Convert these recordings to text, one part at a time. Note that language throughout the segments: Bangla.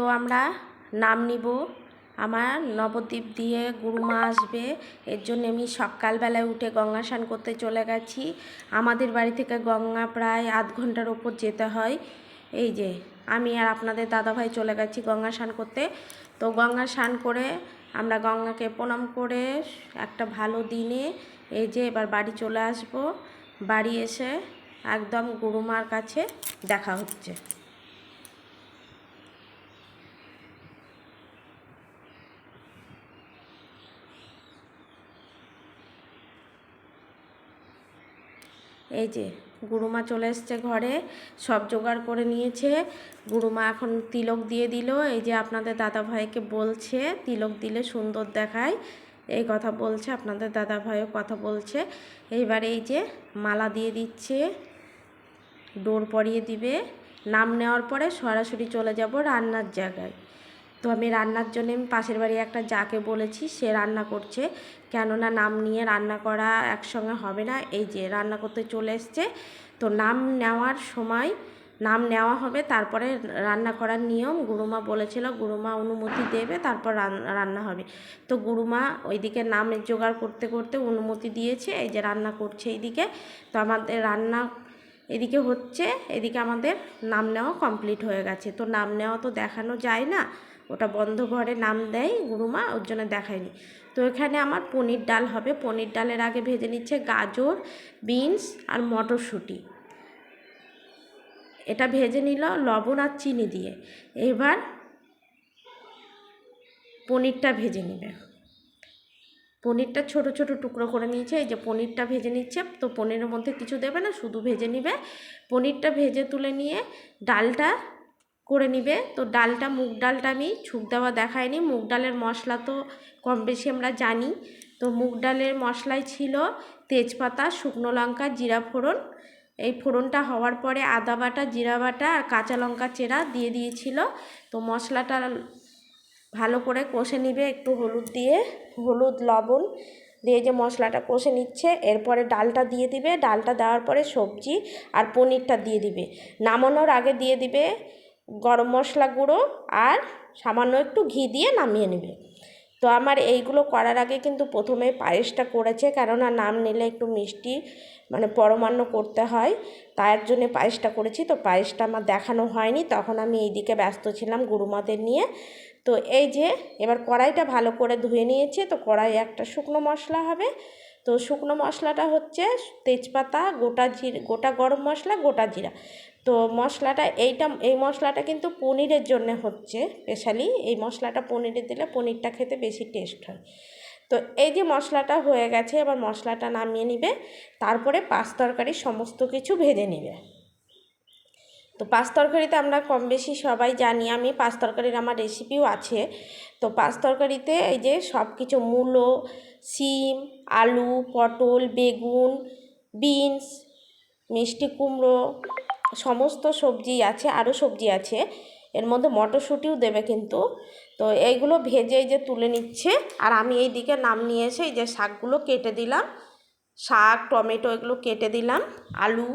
তো আমরা নাম নিব। আমার নবদ্বীপ দিয়ে গুরুমা আসবে। এর জন্য আমি সকালবেলায় উঠে গঙ্গা স্নান করতে চলে গেছি। আমাদের বাড়ি থেকে গঙ্গা প্রায় আধ ঘণ্টার ওপর যেতে হয়। এই যে, আমি আর আপনাদের দাদাভাই চলে গেছি গঙ্গা স্নান করতে। তো গঙ্গা স্নান করে আমরা গঙ্গাকে প্রণাম করে একটা ভালো দিনে এই যে এবার বাড়ি চলে আসব। বাড়ি এসে একদম গুরুমার কাছে দেখা হচ্ছে। এই যে গুরুমা চলে এসছে ঘরে, সব জোগাড় করে নিয়েছে। গুরুমা এখন তিলক দিয়ে দিল, এই যে আপনাদের দাদা ভাইকে বলছে, তিলক দিলে সুন্দর দেখায়। এই কথা বলছে, আপনাদের দাদা ভাইও কথা বলছে। এইবার এই যে মালা দিয়ে দিচ্ছে, ডোর পরিয়ে দিবে। নাম নেওয়ার পরে সরাসরি চলে যাব রান্নার জায়গায়। তো আমি রান্নার জন্য আমি পাশের বাড়ি একটা যাকে বলেছি, সে রান্না করছে। কেননা নাম নিয়ে রান্না করা একসঙ্গে হবে না। এই যে রান্না করতে চলে এসছে। তো নাম নেওয়ার সময়, নাম নেওয়া হবে, তারপরে রান্না করার নিয়ম গুরুমা বলেছিল, গুরুমা অনুমতি দেবে, তারপর রান্না হবে। তো গুরুমা ওইদিকে নামের জোগাড় করতে করতে অনুমতি দিয়েছে, এই যে রান্না করছে এইদিকে। তো আমাদের রান্না এদিকে হচ্ছে, এদিকে আমাদের নাম নেওয়া কমপ্লিট হয়ে গেছে। তো নাম নেওয়া তো দেখানো যায় না। ওটা বন্ধ ঘরে নাম দেয় গুরুমা, ওর জন্য দেখায়নি। তো এখানে আমার পনির ডাল হবে। পনির ডালের আগে ভেজে নিচ্ছে গাজর, বিনস আর মটরশুঁটি। এটা ভেজে নিল লবণ আর চিনি দিয়ে। এবার পনিরটা ভেজে নেবে। পনিরটা ছোট ছোট টুকরো করে নিয়েছে। এই যে পনিরটা ভেজে নিচ্ছে, তো পনিরের মধ্যে কিছু দেবে না, শুধু ভেজে নিবে। পনিরটা ভেজে তুলে নিয়ে ডালটা করে নিবে। তো ডালটা, মুগ ডালটা আমি ছুক দেওয়া দেখায়নি মুগ ডালের মশলা তো কম বেশি আমরা জানি। তো মুগ ডালের মশলায় ছিল তেজপাতা, শুকনো লঙ্কা, জিরা ফোড়ন। এই ফোড়নটা হওয়ার পরে আদা বাটা, জিরা বাটা আর কাঁচা লঙ্কা চেরা দিয়ে দিয়েছিল। তো মশলাটা ভালো করে কষে নিবে একটু হলুদ দিয়ে। হলুদ, লবণ দিয়ে যে মশলাটা কষে নিচ্ছে, এরপরে ডালটা দিয়ে দিবে। ডালটা দেওয়ার পরে সবজি আর পনিরটা দিয়ে দিবে। নামানোর আগে দিয়ে দিবে গরম মশলা গুঁড়ো আর সামান্য একটু ঘি দিয়ে নামিয়ে নেবে। তো আমার এইগুলো করার আগে কিন্তু প্রথমে পায়েসটা করেছে, কেননা নাম নিলে একটু মিষ্টি মানে পরমান্ন করতে হয় তার জন্যে পায়েসটা করেছি। তো পায়েসটা আমার দেখানো হয়নি, তখন আমি এইদিকে ব্যস্ত ছিলাম গুরুমাদের নিয়ে। তো এই যে এবার কড়াইটা ভালো করে ধুয়ে নিয়েছে, তো কড়াই একটা শুকনো মশলা হবে তো শুকনো মশলাটা হচ্ছে তেজপাতা, গোটা জিরা, গোটা গরম মশলা, গোটা জিরা। তো মশলাটা এইটা, এই মশলাটা কিন্তু পনিরের জন্যে হচ্ছে, স্পেশালি এই মশলাটা পনিরে দিলে পনিরটা খেতে বেশি টেস্ট হয়। তো এই যে মশলাটা হয়ে গেছে, এবার মশলাটা নামিয়ে নিবে, তারপরে পাঁচ তরকারি সমস্ত কিছু ভেজে নিবে। তো পাঁচ তরকারিতে আমরা কম বেশি সবাই জানি, আমি পাঁচ তরকারির আমার রেসিপিও আছে। তো পাঁচ তরকারিতে এই যে সব কিছু মূলো সিম আলু, পটল, বেগুন, বিনস, মিষ্টি কুমড়ো, সমস্ত সবজি আছে, আরও সবজি আছে। এর মধ্যে মটরশুঁটিও দেবে কিন্তু। তো এইগুলো ভেজে এই যে তুলে নিচ্ছে, আর আমি এই দিকে নাম নিয়ে এসে এই যে শাকগুলো কেটে দিলাম। শাক, টমেটো এগুলো কেটে দিলাম, আলু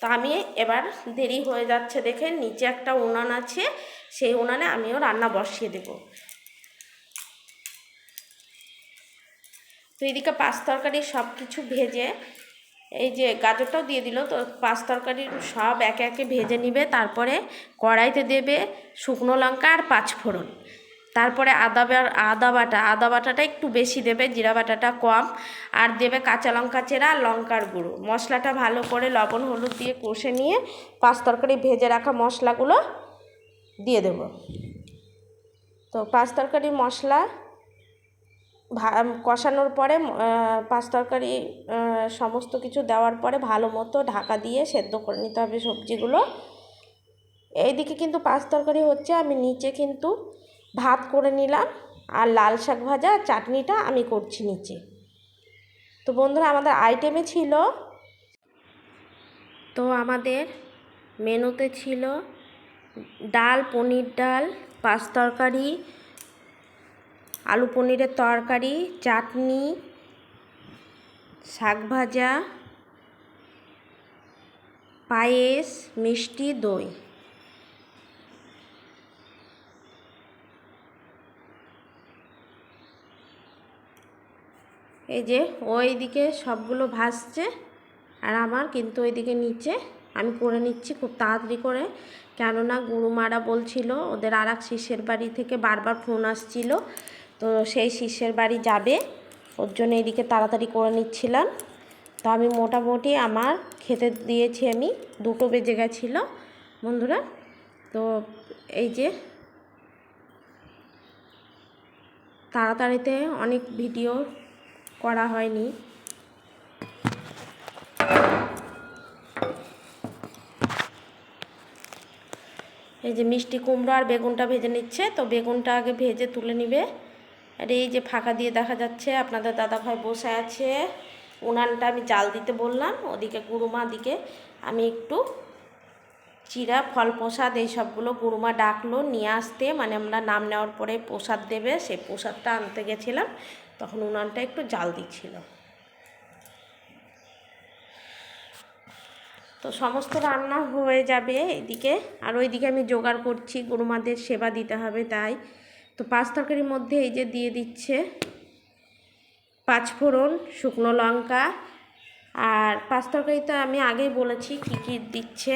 তো আমি এবার দেরি হয়ে যাচ্ছে দেখে নিচে একটা উনান আছে, সেই উনানে আমিও রান্না বসিয়ে দেব। তো এদিকে পাঁচ তরকারি সব কিছু ভেজে, এই যে গাজরটাও দিয়ে দিল, তো পাঁচ তরকারির সব একে একে ভেজে নিবে, তারপরে কড়াইতে দেবে শুকনো লঙ্কা আর পাঁচ ফোড়ন তারপরে আদা আদা বাটা, আদা বাটাটা একটু বেশি দেবে, জিরা বাটাটা কম, আর দেবে কাঁচা লঙ্কা চেরা লঙ্কার গুঁড়ো। মশলাটা ভালো করে লবণ, হলুদ দিয়ে কষে নিয়ে পাঁচ তরকারি ভেজে রাখা মশলাগুলো দিয়ে দেব। তো পাঁচ তরকারি মশলা কষানোর পরে পাঁচ তরকারি সমস্ত কিছু দেওয়ার পরে ভালো মতো ঢাকা দিয়ে সেদ্ধ করে নিতে হবে সবজিগুলো। এইদিকে কিন্তু পাঁচ তরকারি হচ্ছে, আমি নিচে কিন্তু ভাত করে নিলাম আর লাল শাক ভাজা, চাটনিটা আমি করছি নিচে। তো বন্ধুরা, আমাদের আইটেমে ছিল তো আমাদের মেনুতে ছিল ডাল, পনির ডাল, পাঁচ তরকারি, আলু পনিরের তরকারি, চাটনি, শাক ভাজা, পায়েস, মিষ্টি, দই। এই যে ওই দিকে সবগুলো ভাসছে আর আমার কিন্তু ওইদিকে নিচে আমি করে নিচ্ছি খুব তাড়াতাড়ি করে। কেননা গুরুমারা বলছিল ওদের আর এক শিষ্যের বাড়ি থেকে বারবার ফোন আসছিল, তো সেই শিষ্যের বাড়ি যাবে। ওর জন্য এইদিকে তাড়াতাড়ি করে নিচ্ছিলাম। তো আমি মোটামুটি আমার খেতে দিয়েছি আমি, দুটো বেজে গেছিল। বন্ধুরা, তো এই যে তাড়াতাড়িতে অনেক ভিডিও করা হয়নি। এই যে মিষ্টি কুমড়ো আর বেগুনটা ভেজে নিচ্ছে, তো বেগুনটা আগে ভেজে তুলে নিবে। আর এই যে ফাঁকা দিয়ে দেখা যাচ্ছে, আপনাদের দাদাভাই বসে আছে। উনানটা আমি জাল দিতে বললাম, ওদিকে গুরুমা দিকে আমি একটু চিরা, ফল প্রসাদ, এই সবগুলো গুরুমা ডাকলো, নিয়ে আসতে। মানে আমরা নাম নেওয়ার পরে প্রসাদ দেবে, সেই প্রসাদটা আনতে গেছিলাম। তখন উনানটা একটু জাল দিচ্ছিল। তো সমস্ত রান্না হয়ে যাবে এদিকে। আর ওইদিকে আমি জোগাড় করছি, গুরুমাদের সেবা দিতে হবে তাই। তো পাঁচ তরকারির মধ্যে এই যে দিয়ে দিচ্ছে পাঁচফোড়ন শুকনো লঙ্কা। আর পাঁচ তরকারিতে আমি আগেই বলেছি কী কী দিচ্ছে।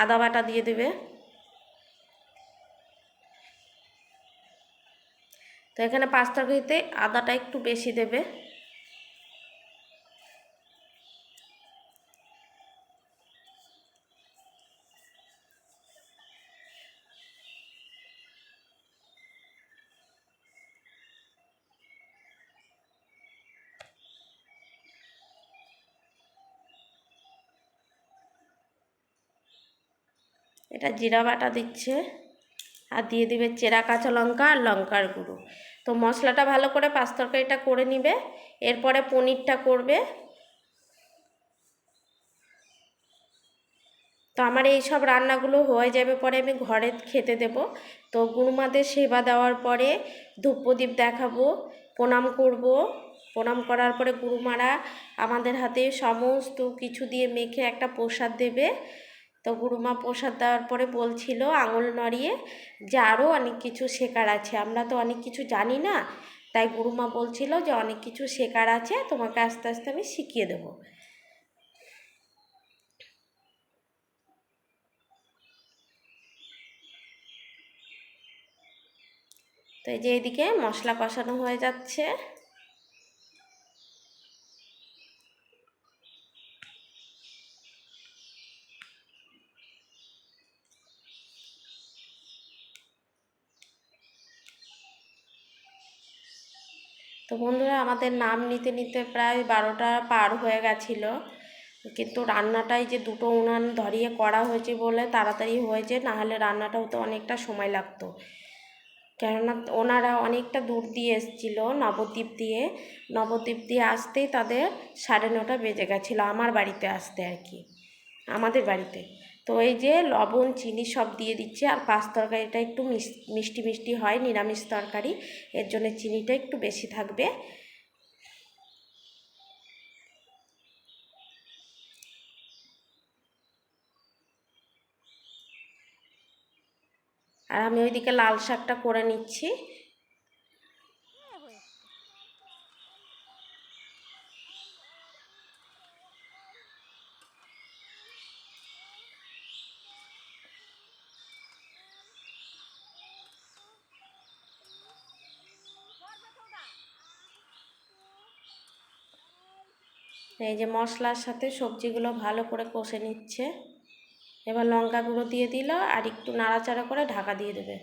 আদা বাটা দিয়ে দেবে। তো এখানে পাঁচ তরকারিতে আদাটা একটু বেশি দেবে। এটা জিরা বাটা দিচ্ছে। আর দিয়ে দিবে চেরা কাঁচা লঙ্কা আর লঙ্কার গুঁড়ো। তো মশলাটা ভালো করে পাঁচ তরকারিটা করে নিবে, এরপরে পনিরটা করবে। তো আমার এই সব রান্নাগুলো হয়ে যাবে পরে আমি ঘরে খেতে দেব। তো গুরুমাদের সেবা দেওয়ার পরে ধূপ দেখাবো, প্রণাম করব। প্রণাম করার পরে গুরুমারা আমাদের হাতে সমস্ত কিছু দিয়ে মেখে একটা প্রসাদ দেবে। তো গুরুমা প্রসাদ দেওয়ার পরে বলছিল, আঙুল নড়িয়ে যে আরও অনেক কিছু শেখার আছে, আমরা তো অনেক কিছু জানি না। তাই গুরুমা বলছিল যে অনেক কিছু শেখার আছে, তোমাকে আস্তে আস্তে আমি শিখিয়ে দেবো। তো এই যে এদিকে মশলা কষানো হয়ে যাচ্ছে। তো বন্ধুরা আমাদের নাম নিতে নিতে প্রায় বারোটা পার হয়ে গেছিল। কিন্তু রান্নাটাই যে দুটো উনান ধরিয়ে করা হয়েছে বলে তাড়াতাড়ি হয়েছে, নাহলে রান্নাটা হতে অনেকটা সময় লাগতো। কেননা ওনারা অনেকটা দূর দিয়ে এসেছিল নবদ্বীপ দিয়ে। নবদ্বীপ দিয়ে আসতেই তাদের সাড়ে নটা বেজে গেছিল আমার বাড়িতে আসতে আর কি, আমাদের বাড়িতে। তো এই যে লবণ, চিনি সব দিয়ে দিচ্ছে আর পাঁচ তরকারিটা একটু মিষ্টি মিষ্টি হয়, নিরামিষ তরকারি। এর জন্য চিনিটা একটু বেশি থাকবে। আর আমি ওইদিকে লাল শাকটা করে নিচ্ছি। এই যে মশলার সাথে সবজিগুলো ভালো করে কষে নিচ্ছে। এবার লঙ্কা গুঁড়ো দিয়ে দিল আর একটু নাড়াচাড়া করে ঢাকা দিয়ে দেবে।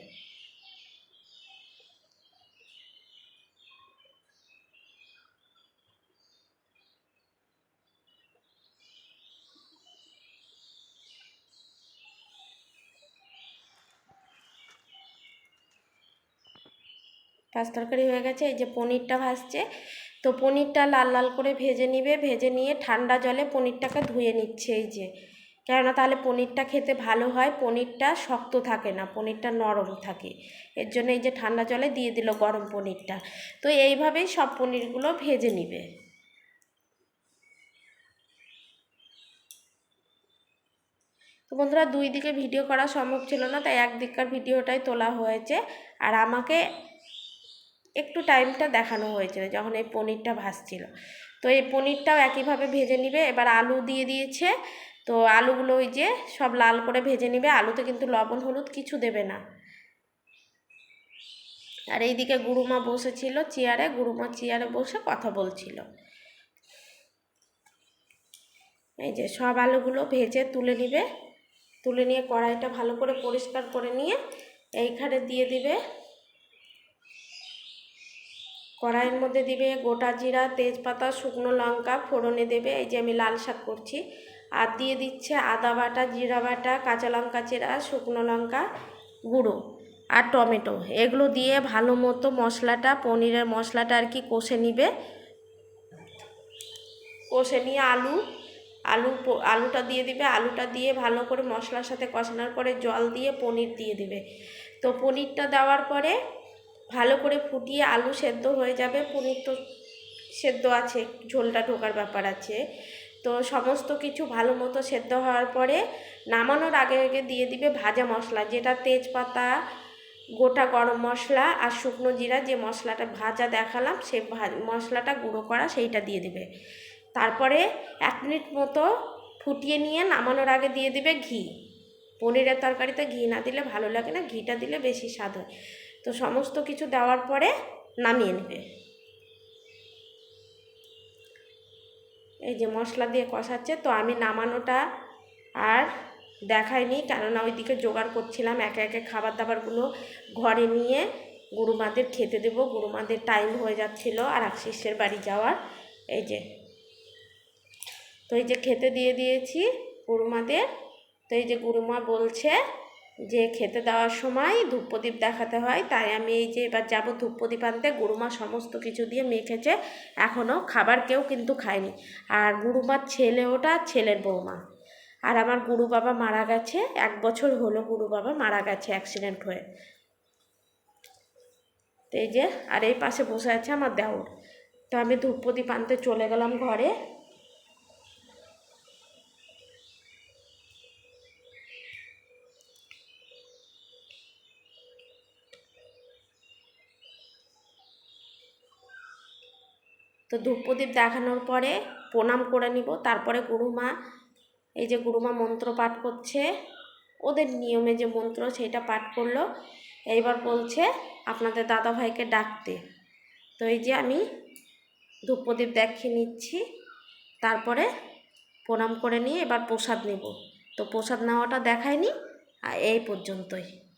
পাঁচ তরকারি হয়ে গেছে, এই যে পনিরটা ভাসছে তো পনিরটা লাল লাল করে ভেজে নিবে, ভেজে নিয়ে ঠান্ডা জলে পনিরটাকে ধুয়ে নিচ্ছে এই যে। কেননা তাহলে পনিরটা খেতে ভালো হয়, পনিরটা শক্ত থাকে না, পনিরটা নরম থাকে। এর জন্য এই যে ঠান্ডা জলে দিয়ে দিল গরম পনিরটা। তো এইভাবেই সব পনিরগুলো ভেজে নিবে। তো বন্ধুরা, দুই দিকে ভিডিও করা সম্ভব ছিল না, তাই একদিককার ভিডিওটাই তোলা হয়েছে। আর আমাকে একটু টাইমটা দেখানো হয়েছিল যখন এই পনিরটা ভাজছিল। তো এই পনিরটাও একইভাবে ভেজে নিবে, এবার আলু দিয়ে দিয়েছে। তো আলুগুলো ওই যে সব লাল করে ভেজে নিবে, আলুতে কিন্তু লবণ, হলুদ কিছু দেবে না। আর এইদিকে গুরুমা বসেছিল চেয়ারে, গুরুমা চেয়ারে বসে কথা বলছিল। এই যে সব আলুগুলো ভেজে তুলে নিবে, তুলে নিয়ে কড়াইটা ভালো করে পরিষ্কার করে নিয়ে এইখানে দিয়ে দিবে কড়াইয়ের মধ্যে দিবে গোটা জিরা, তেজপাতা, শুকনো লঙ্কা, ফোড়নে দেবে, এই যে আমি লাল শাক করছি। আর দিয়ে দিচ্ছে আদা বাটা, জিরা বাটা, কাঁচা লঙ্কা চেরা, শুকনো লঙ্কা গুঁড়ো আর টমেটো। এগুলো দিয়ে ভালো মতো মশলাটা, পনিরের মশলাটা আর কি কষে নিবে। কষে নিয়ে আলু আলু আলুটা দিয়ে দিবে। আলুটা দিয়ে ভালো করে মশলার সাথে কষানোর পরে জল দিয়ে পনির দিয়ে দিবে। তো পনিরটা দেওয়ার পরে ভালো করে ফুটিয়ে আলু সেদ্ধ হয়ে যাবে। পনির তো সেদ্ধ আছে, ঝোলটা ঢোকার ব্যাপার আছে। তো সমস্ত কিছু ভালো মতো সেদ্ধ হওয়ার পরে নামানোর আগে আগে দিয়ে দিবে ভাজা মশলা, যেটা তেজপাতা, গোটা গরম মশলা আর শুকনো জিরা, যে মশলাটা ভাজা দেখালাম সে মশলাটা গুঁড়ো করা সেইটা দিয়ে দিবে। তারপরে এক মিনিট মতো ফুটিয়ে নিয়ে নামানোর আগে দিয়ে দিবে ঘি। পনিরের তরকারিতে ঘি না দিলে ভালো লাগে না, ঘিটা দিলে বেশি স্বাদ হয়। তো সমস্ত কিছু দেওয়ার পরে নামিয়ে নেবে। এই যে মশলা দিয়ে কষাচ্ছে, তো আমি নামানোটা আর দেখাইনি, কেননা ওইদিকে জোগাড় করছিলাম, একে একে খাবার দাবারগুলো ঘরে নিয়ে গুরুমাদের খেতে দেবো। গুরুমাদের টাইম হয়ে যাচ্ছিল আর আশিসের বাড়ি যাওয়ার। এই যে, তো এই যে খেতে দিয়ে দিয়েছি গুরুমাদের তো এই যে গুরুমা বলছে যে খেতে দেওয়ার সময় ধূপ দেখাতে হয়, তাই আমি এই যে এবার যাব ধূপ প্রদীপ আনতে, গুরুমা সমস্ত কিছু দিয়ে মেখেছে এখনও খাবার কেউ কিন্তু খায়নি। আর গুরুমার ছেলে ওটা ছেলের বৌমা। আর আমার গুরু বাবা মারা গেছে, এক বছর হলো গুরু বাবা মারা গেছে অ্যাক্সিডেন্ট হয়ে। তো এই যে, আর এই পাশে বসে আছে আমার দেওর। তো আমি ধূপ প্রদীপ আনতে চলে গেলাম ঘরে। তো ধূপ দেখানোর পরে প্রণাম করে নিব। তারপরে গুরুমা, এই যে গুরুমা মন্ত্র পাঠ করছে, ওদের নিয়মে যে মন্ত্র সেটা পাঠ করল। এইবার বলছে আপনাদের দাদা ভাইকে ডাকতে। তো এই যে আমি ধূপ দেখিয়ে নিচ্ছি। তারপরে প্রণাম করে নিয়ে এবার প্রসাদ নেব। তো প্রসাদ নেওয়াটা দেখায়নি, আর এই পর্যন্তই।